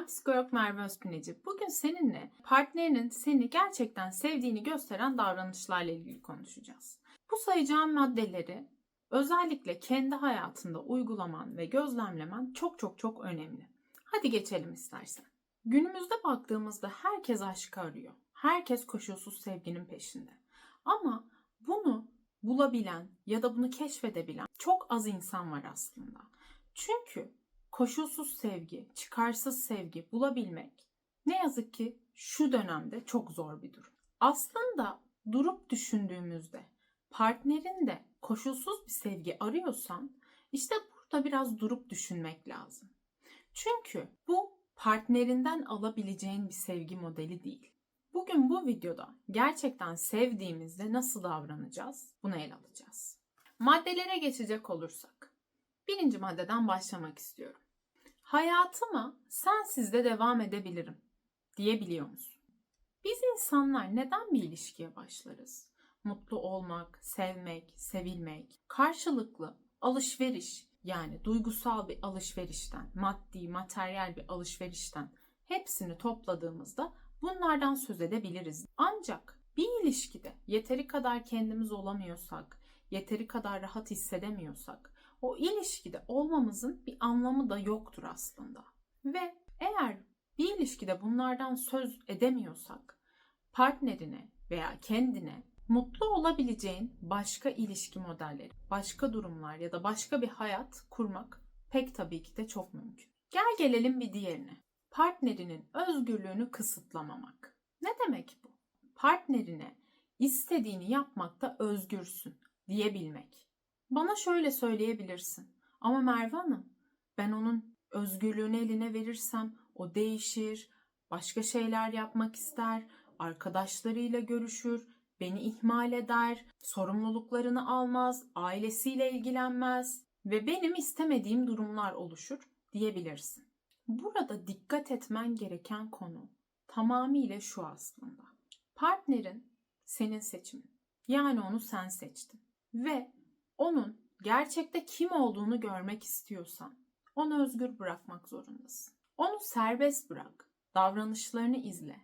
Ben psikolog Merve Özpineci. Bugün seninle partnerinin seni gerçekten sevdiğini gösteren davranışlarla ilgili konuşacağız. Bu sayacağım maddeleri özellikle kendi hayatında uygulaman ve gözlemlemen çok çok çok önemli. Hadi geçelim istersen. Günümüzde baktığımızda herkes aşkı arıyor. Herkes koşulsuz sevginin peşinde. Ama bunu bulabilen ya da bunu keşfedebilen çok az insan var aslında. Çünkü koşulsuz sevgi, çıkarsız sevgi bulabilmek ne yazık ki şu dönemde çok zor bir durum. Aslında durup düşündüğümüzde partnerin de koşulsuz bir sevgi arıyorsan işte burada biraz durup düşünmek lazım. Çünkü bu partnerinden alabileceğin bir sevgi modeli değil. Bugün bu videoda gerçekten sevdiğimizde nasıl davranacağız bunu ele alacağız. Maddelere geçecek olursak. Birinci maddeden başlamak istiyorum. Hayatıma sensiz de devam edebilirim diyebiliyor musun? Biz insanlar neden bir ilişkiye başlarız? Mutlu olmak, sevmek, sevilmek, karşılıklı alışveriş yani duygusal bir alışverişten, maddi, materyal bir alışverişten hepsini topladığımızda bunlardan söz edebiliriz. Ancak bir ilişkide yeteri kadar kendimiz olamıyorsak, yeteri kadar rahat hissedemiyorsak o ilişkide olmamızın bir anlamı da yoktur aslında. Ve eğer bir ilişkide bunlardan söz edemiyorsak partnerine veya kendine mutlu olabileceğin başka ilişki modelleri, başka durumlar ya da başka bir hayat kurmak pek tabii ki de çok mümkün. Gel gelelim bir diğerine. Partnerinin özgürlüğünü kısıtlamamak. Ne demek bu? Partnerine istediğini yapmakta özgürsün diyebilmek. Bana şöyle söyleyebilirsin. Ama Merve Hanım ben onun özgürlüğünü eline verirsem o değişir, başka şeyler yapmak ister, arkadaşlarıyla görüşür, beni ihmal eder, sorumluluklarını almaz, ailesiyle ilgilenmez ve benim istemediğim durumlar oluşur diyebilirsin. Burada dikkat etmen gereken konu tamamıyla şu aslında. Partnerin senin seçimin. Yani onu sen seçtin. Ve onun gerçekte kim olduğunu görmek istiyorsan onu özgür bırakmak zorundasın. Onu serbest bırak. Davranışlarını izle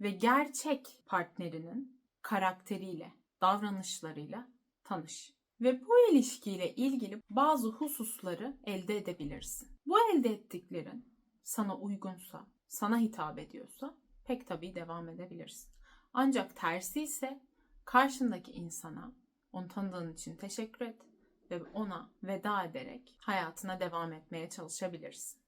ve gerçek partnerinin karakteriyle, davranışlarıyla tanış. Ve bu ilişkiyle ilgili bazı hususları elde edebilirsin. Bu elde ettiklerin sana uygunsa, sana hitap ediyorsa pek tabii devam edebilirsin. Ancak tersi ise karşındaki insana onu tanıdığın için teşekkür et ve ona veda ederek hayatına devam etmeye çalışabilirsin.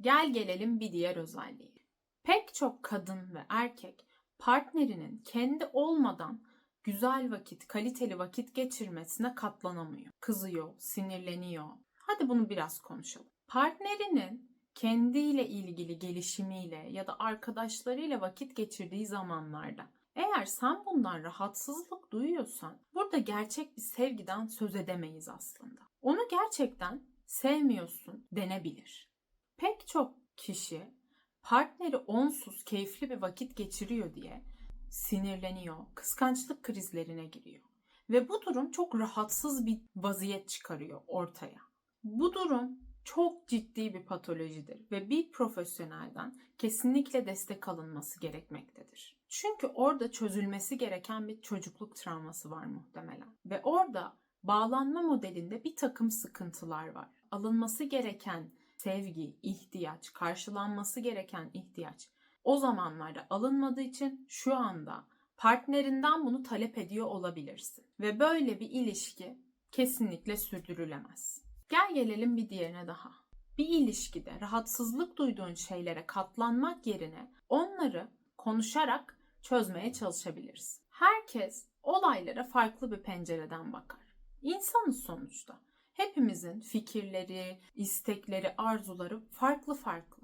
Gel gelelim bir diğer özelliği. Pek çok kadın ve erkek partnerinin kendi olmadan güzel vakit, kaliteli vakit geçirmesine katlanamıyor. Kızıyor, sinirleniyor. Hadi bunu biraz konuşalım. Partnerinin kendiyle ilgili gelişimiyle ya da arkadaşlarıyla vakit geçirdiği zamanlarda eğer sen bundan rahatsızlık duyuyorsan burada gerçek bir sevgiden söz edemeyiz aslında. Onu gerçekten sevmiyorsun denebilir. Pek çok kişi partneri onsuz keyifli bir vakit geçiriyor diye sinirleniyor, kıskançlık krizlerine giriyor. Ve bu durum çok rahatsız bir vaziyet çıkarıyor ortaya. Bu durum çok ciddi bir patolojidir ve bir profesyonelden kesinlikle destek alınması gerekmektedir. Çünkü orada çözülmesi gereken bir çocukluk travması var muhtemelen. Ve orada bağlanma modelinde bir takım sıkıntılar var. Alınması gereken sevgi, ihtiyaç, karşılanması gereken ihtiyaç o zamanlarda alınmadığı için şu anda partnerinden bunu talep ediyor olabilirsin. Ve böyle bir ilişki kesinlikle sürdürülemez. Gel gelelim bir diğerine daha. Bir ilişkide rahatsızlık duyduğun şeylere katlanmak yerine onları konuşarak çözmeye çalışabiliriz. Herkes olaylara farklı bir pencereden bakar. İnsanız sonuçta. Hepimizin fikirleri, istekleri, arzuları farklı farklı.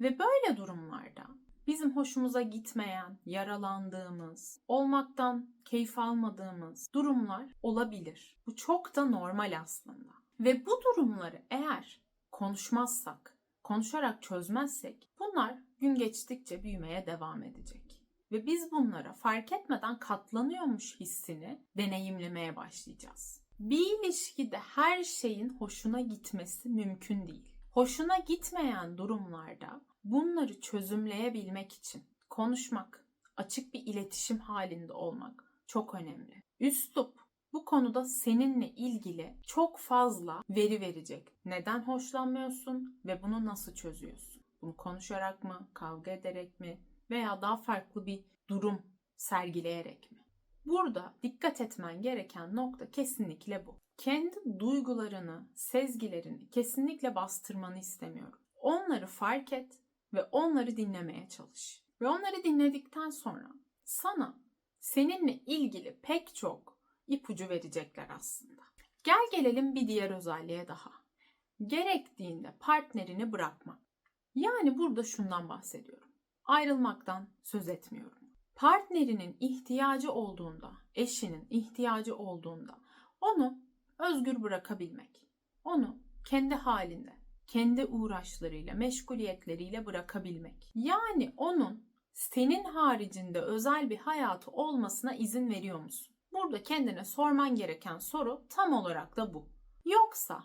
Ve böyle durumlarda bizim hoşumuza gitmeyen, yaralandığımız, olmaktan keyif almadığımız durumlar olabilir. Bu çok da normal aslında. Ve bu durumları eğer konuşmazsak, konuşarak çözmezsek bunlar gün geçtikçe büyümeye devam edecek. Ve biz bunlara fark etmeden katlanıyormuş hissini deneyimlemeye başlayacağız. Bir ilişkide her şeyin hoşuna gitmesi mümkün değil. Hoşuna gitmeyen durumlarda bunları çözümleyebilmek için konuşmak, açık bir iletişim halinde olmak çok önemli. Üslup bu konuda seninle ilgili çok fazla veri verecek. Neden hoşlanmıyorsun ve bunu nasıl çözüyorsun? Bunu konuşarak mı, kavga ederek mi veya daha farklı bir durum sergileyerek mi? Burada dikkat etmen gereken nokta kesinlikle bu. Kendi duygularını, sezgilerini kesinlikle bastırmanı istemiyorum. Onları fark et ve onları dinlemeye çalış. Ve onları dinledikten sonra sana seninle ilgili pek çok ipucu verecekler aslında. Gel gelelim bir diğer özelliğe daha. Gerektiğinde partnerini bırakmak. Yani burada şundan bahsediyorum. Ayrılmaktan söz etmiyorum. Partnerinin ihtiyacı olduğunda, eşinin ihtiyacı olduğunda onu özgür bırakabilmek. Onu kendi halinde, kendi uğraşlarıyla, meşguliyetleriyle bırakabilmek. Yani onun senin haricinde özel bir hayatı olmasına izin veriyor musun? Burada kendine sorman gereken soru tam olarak da bu. Yoksa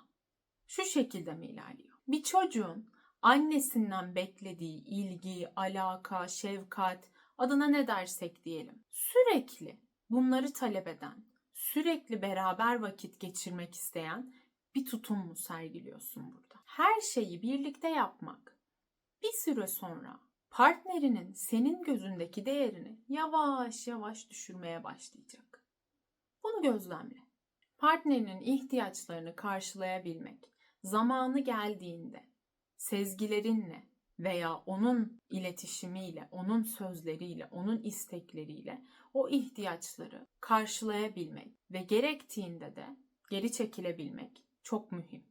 şu şekilde mi ilerliyor? Bir çocuğun annesinden beklediği ilgi, alaka, şefkat, adına ne dersek diyelim. Sürekli bunları talep eden, sürekli beraber vakit geçirmek isteyen bir tutum mu sergiliyorsun burada? Her şeyi birlikte yapmak bir süre sonra partnerinin senin gözündeki değerini yavaş yavaş düşürmeye başlayacak. Bunu gözlemle. Partnerinin ihtiyaçlarını karşılayabilmek zamanı geldiğinde sezgilerinle veya onun iletişimiyle, onun sözleriyle, onun istekleriyle o ihtiyaçları karşılayabilmek ve gerektiğinde de geri çekilebilmek çok mühim.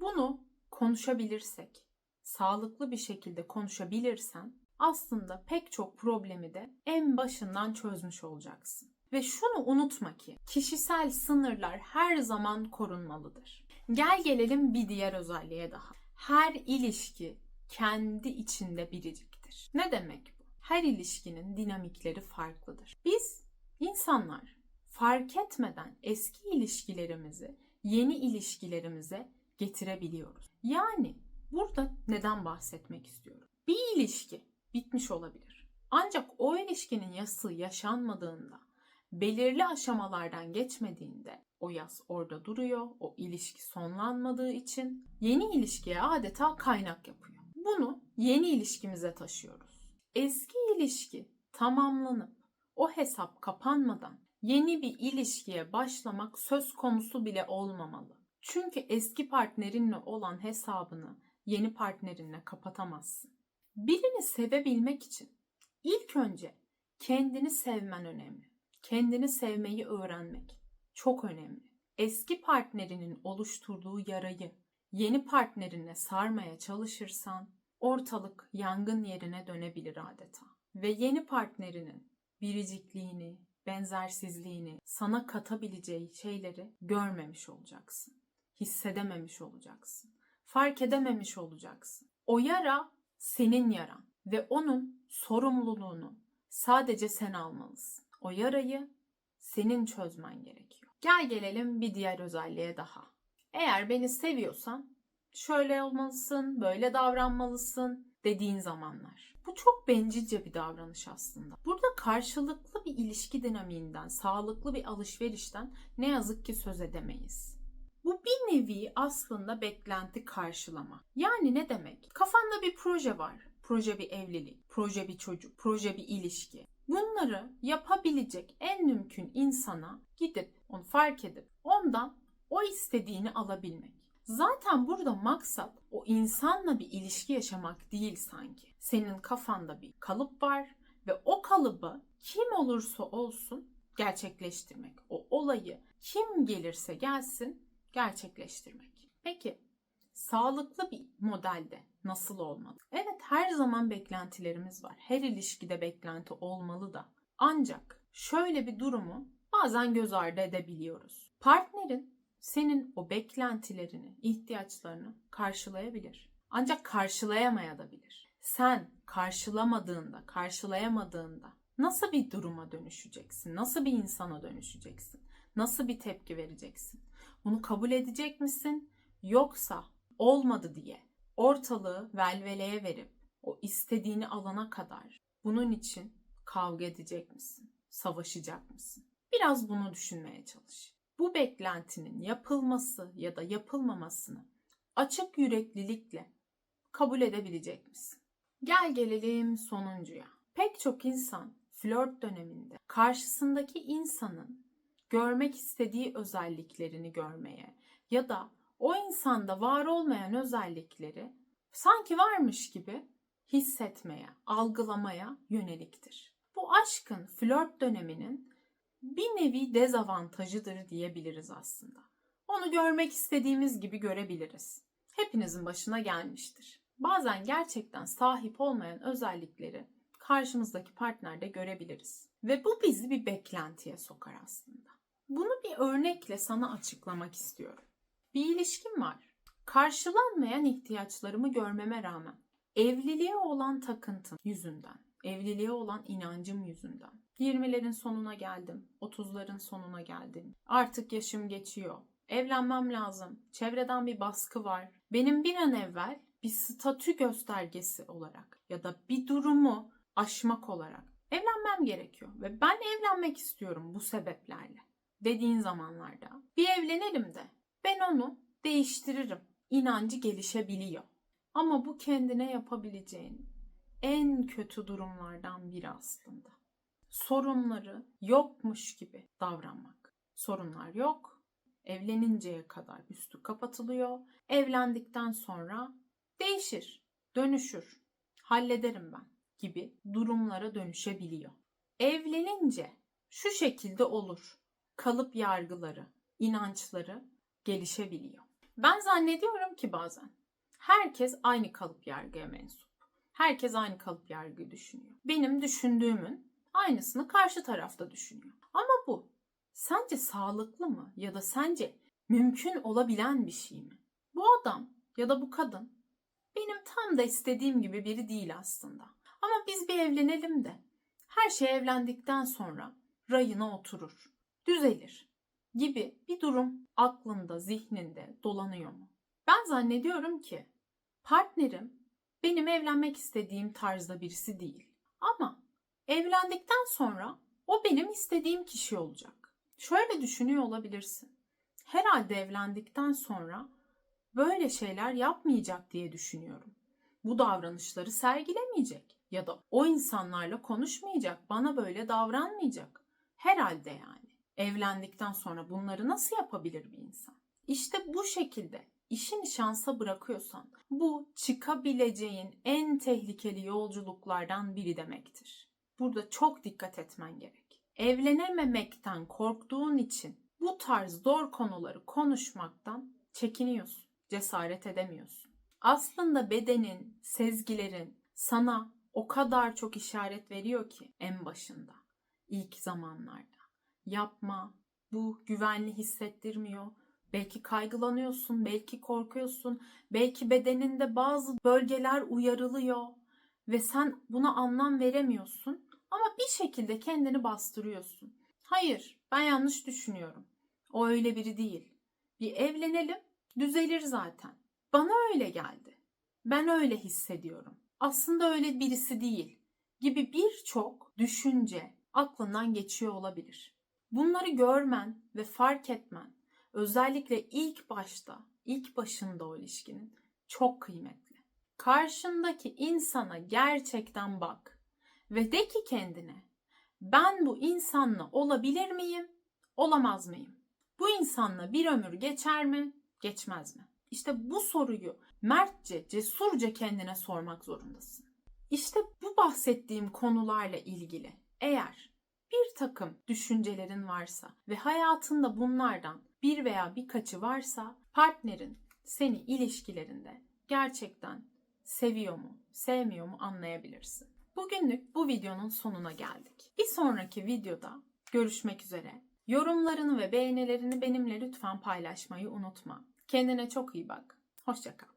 Bunu konuşabilirsek, sağlıklı bir şekilde konuşabilirsen aslında pek çok problemi de en başından çözmüş olacaksın. Ve şunu unutma ki kişisel sınırlar her zaman korunmalıdır. Gel gelelim bir diğer özelliğe daha. Her ilişki kendi içinde biriciktir. Ne demek bu? Her ilişkinin dinamikleri farklıdır. Biz insanlar fark etmeden eski ilişkilerimizi yeni ilişkilerimize getirebiliyoruz. Yani burada neden bahsetmek istiyorum? Bir ilişki bitmiş olabilir. Ancak o ilişkinin yası yaşanmadığında, belirli aşamalardan geçmediğinde o yas orada duruyor. O ilişki sonlanmadığı için yeni ilişkiye adeta kaynak yapıyor. Bunu yeni ilişkimize taşıyoruz. Eski ilişki tamamlanıp o hesap kapanmadan yeni bir ilişkiye başlamak söz konusu bile olmamalı. Çünkü eski partnerinle olan hesabını yeni partnerinle kapatamazsın. Birini sevebilmek için ilk önce kendini sevmen önemli. Kendini sevmeyi öğrenmek çok önemli. Eski partnerinin oluşturduğu yarayı yeni partnerine sarmaya çalışırsan ortalık yangın yerine dönebilir adeta. Ve yeni partnerinin biricikliğini, benzersizliğini, sana katabileceği şeyleri görmemiş olacaksın. Hissedememiş olacaksın. Fark edememiş olacaksın. O yara senin yaran ve onun sorumluluğunu sadece sen almalısın. O yarayı senin çözmen gerekiyor. Gel gelelim bir diğer özelliğe daha. Eğer beni seviyorsan şöyle olmalısın, böyle davranmalısın dediğin zamanlar. Bu çok bencilce bir davranış aslında. Burada karşılıklı bir ilişki dinamiğinden, sağlıklı bir alışverişten ne yazık ki söz edemeyiz. Bu bir nevi aslında beklenti karşılama. Yani ne demek? Kafanda bir proje var. Proje bir evlilik, proje bir çocuk, proje bir ilişki. Bunları yapabilecek en mümkün insana gidip onu fark edip ondan o istediğini alabilmek. Zaten burada maksat o insanla bir ilişki yaşamak değil sanki. Senin kafanda bir kalıp var ve o kalıbı kim olursa olsun gerçekleştirmek. O olayı kim gelirse gelsin gerçekleştirmek. Peki sağlıklı bir modelde nasıl olmalı? Evet her zaman beklentilerimiz var. Her ilişkide beklenti olmalı da. Ancak şöyle bir durumu bazen göz ardı edebiliyoruz. Partnerin senin o beklentilerini, ihtiyaçlarını karşılayabilir. Ancak karşılayamayabilir. Sen karşılamadığında, karşılayamadığında nasıl bir duruma dönüşeceksin? Nasıl bir insana dönüşeceksin? Nasıl bir tepki vereceksin? Bunu kabul edecek misin? Yoksa olmadı diye ortalığı velveleye verip o istediğini alana kadar bunun için kavga edecek misin? Savaşacak mısın? Biraz bunu düşünmeye çalış. Bu beklentinin yapılması ya da yapılmamasını açık yüreklilikle kabul edebilecek misin? Gel gelelim sonuncuya. Pek çok insan flört döneminde karşısındaki insanın görmek istediği özelliklerini görmeye ya da o insanda var olmayan özellikleri sanki varmış gibi hissetmeye, algılamaya yöneliktir. Bu aşkın flört döneminin bir nevi dezavantajıdır diyebiliriz aslında. Onu görmek istediğimiz gibi görebiliriz. Hepinizin başına gelmiştir. Bazen gerçekten sahip olmayan özellikleri karşımızdaki partnerde görebiliriz. Ve bu bizi bir beklentiye sokar aslında. Bunu bir örnekle sana açıklamak istiyorum. Bir ilişkim var. Karşılanmayan ihtiyaçlarımı görmeme rağmen evliliğe olan takıntım yüzünden, evliliğe olan inancım yüzünden 20'lerin sonuna geldim, 30'ların sonuna geldim. Artık yaşım geçiyor. Evlenmem lazım. Çevreden bir baskı var. Benim bir an evvel bir statü göstergesi olarak ya da bir durumu aşmak olarak evlenmem gerekiyor ve ben evlenmek istiyorum bu sebeplerle dediğin zamanlarda bir evlenelim de ben onu değiştiririm. İnancı gelişebiliyor. Ama bu kendine yapabileceğin en kötü durumlardan biri aslında. Sorunları yokmuş gibi davranmak. Sorunlar yok. Evleninceye kadar üstü kapatılıyor. Evlendikten sonra değişir, dönüşür, hallederim ben gibi durumlara dönüşebiliyor. Evlenince şu şekilde olur. Kalıp yargıları, inançları gelişebiliyor. Ben zannediyorum ki bazen herkes aynı kalıp yargıya mensup. Herkes aynı kalıp yargıyı düşünüyor. Benim düşündüğümün aynısını karşı tarafta düşünüyor. Ama bu sence sağlıklı mı ya da sence mümkün olabilen bir şey mi? Bu adam ya da bu kadın benim tam da istediğim gibi biri değil aslında. Ama biz bir evlenelim de her şey evlendikten sonra rayına oturur, düzelir gibi bir durum aklında, zihninde dolanıyor mu? Ben zannediyorum ki partnerim benim evlenmek istediğim tarzda birisi değil. Ama evlendikten sonra o benim istediğim kişi olacak. Şöyle düşünüyor olabilirsin. Herhalde evlendikten sonra böyle şeyler yapmayacak diye düşünüyorum. Bu davranışları sergilemeyecek ya da o insanlarla konuşmayacak, bana böyle davranmayacak. Herhalde yani. Evlendikten sonra bunları nasıl yapabilir bir insan? İşte bu şekilde işini şansa bırakıyorsan bu çıkabileceğin en tehlikeli yolculuklardan biri demektir. Burada çok dikkat etmen gerek. Evlenememekten korktuğun için bu tarz zor konuları konuşmaktan çekiniyorsun, cesaret edemiyorsun. Aslında bedenin, sezgilerin sana o kadar çok işaret veriyor ki en başında, ilk zamanlarda. Yapma, bu güvenli hissettirmiyor. Belki kaygılanıyorsun, belki korkuyorsun, belki bedeninde bazı bölgeler uyarılıyor ve sen buna anlam veremiyorsun ama bir şekilde kendini bastırıyorsun. Hayır, ben yanlış düşünüyorum. O öyle biri değil. Bir evlenelim, düzelir zaten. Bana öyle geldi. Ben öyle hissediyorum. Aslında öyle birisi değil gibi birçok düşünce aklından geçiyor olabilir. Bunları görmen ve fark etmen özellikle ilk başta, ilk başında o ilişkinin çok kıymetli. Karşındaki insana gerçekten bak ve de ki kendine ben bu insanla olabilir miyim, olamaz mıyım? Bu insanla bir ömür geçer mi, geçmez mi? İşte bu soruyu mertçe, cesurca kendine sormak zorundasın. İşte bu bahsettiğim konularla ilgili eğer bir takım düşüncelerin varsa ve hayatında bunlardan bir veya birkaçı varsa partnerin seni ilişkilerinde gerçekten seviyor mu, sevmiyor mu anlayabilirsin. Bugünlük bu videonun sonuna geldik. Bir sonraki videoda görüşmek üzere. Yorumlarını ve beğenilerini benimle lütfen paylaşmayı unutma. Kendine çok iyi bak. Hoşçakal.